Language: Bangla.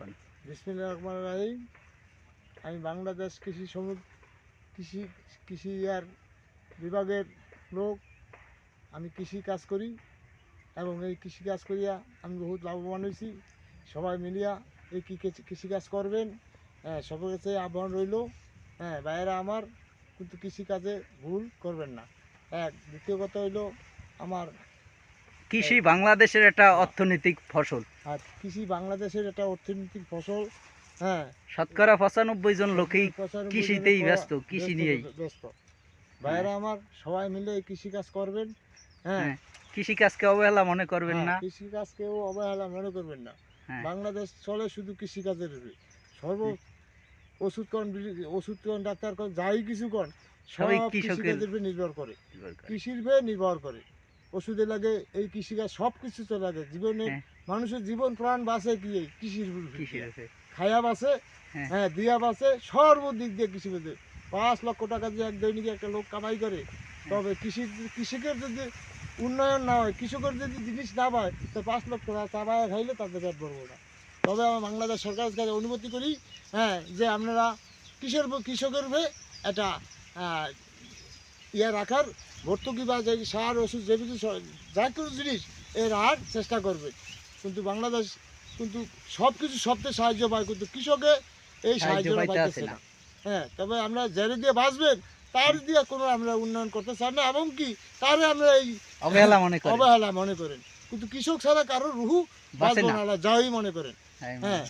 কোন। বিসমিল্লাহ রহমান রাহিম। আমি বাংলাদেশ কৃষি সমু কৃষি কৃষি আর বিভাগের লোক। আমি কৃষি কাজ করি এবং এই কৃষি কাজ করিয়া আমি বহুত লাভবান হয়েছি সবাই মিলিয়া এই কৃ- কৃষি কাজ করবেন। হ্যাঁ সবার কাছে আহ্বান রইল। হ্যাঁ ভাইয়েরা আমার কিন্তু কৃষিকাজে ভুল করবেন না। এক দ্বিতীয় কথা হইল আমার কৃষি বাংলাদেশের একটা অর্থনৈতিক ফসল। আর কৃষি বাংলাদেশের একটা অর্থনৈতিক ফসল হ্যাঁ শতকরা পঁচানব্বই জন লোকেই কৃষিতেই ব্যস্ত, কৃষি নিয়েই। ব্যস্ত ভাইয়েরা আমার সবাই মিলে কৃষি কাজ করবেন হ্যাঁ হ্যাঁ, কৃষিকাজকে অবহেলা মনে করবেন না কৃষি কাজ কেউ অবহেলা মনে করবেন না হ্যাঁ। বাংলাদেশ চলে শুধু কৃষি কাজের উপরে। সর্ব। ওষুধ কন ওষুধ কন ডাক্তার কন যাই কিছু কন সবই সব কৃষকের- নির্ভর করে কৃষির উপরে নির্ভর করে ওষুধে লাগে এই কৃষিকাজ সব কিছু তো লাগে জীবনে হ্যাঁ। মানুষের জীবন প্রাণ বাঁচে কি এই কৃষির কৃষির। খায়া বাসে হ্যাঁ। হ্যাঁ দিয়া বাসে সর্বদিক দিয়ে কৃষি বাসে পাঁচ লক্ষ টাকা দিয়ে এক দৈনিক একটা লোক কামাই করে তবে কৃষি কৃষকের যদি উন্নয়ন না হয় কৃষকের যদি জিনিস না পায় তো পাঁচ লক্ষ টাকা চাবায় খাইলে তাদের পেট ভরবো না তবে আমার বাংলাদেশ সরকারের কাছে অনুমতি করি হ্যাঁ যে আপনারা কৃষকের কৃষকের উপরে একটা ইয়ে রাখার ভর্তুকি বা যে সার ওষুধ যে কিছু যা কিছু জিনিস এ রাখার চেষ্টা করবে। কিন্তু বাংলাদেশ কিন্তু সব কিছু সবচেয়ে সাহায্য পায় কিন্তু কৃষকে এই সাহায্য পাইতেছে না। হ্যাঁ তবে আমরা যারে দিয়ে বাঁচবেন তার দিয়ে কোনো আমরা উন্নয়ন করতে চাই না এবং কি তারে আমরা এই অবহেলা মনে করেন। অবহেলা মনে করেন। কিন্তু কৃষক ছাড়া কারও রুহু বাঁচে বাঁচবো না। যাই মনে করেন। হ্যাঁ।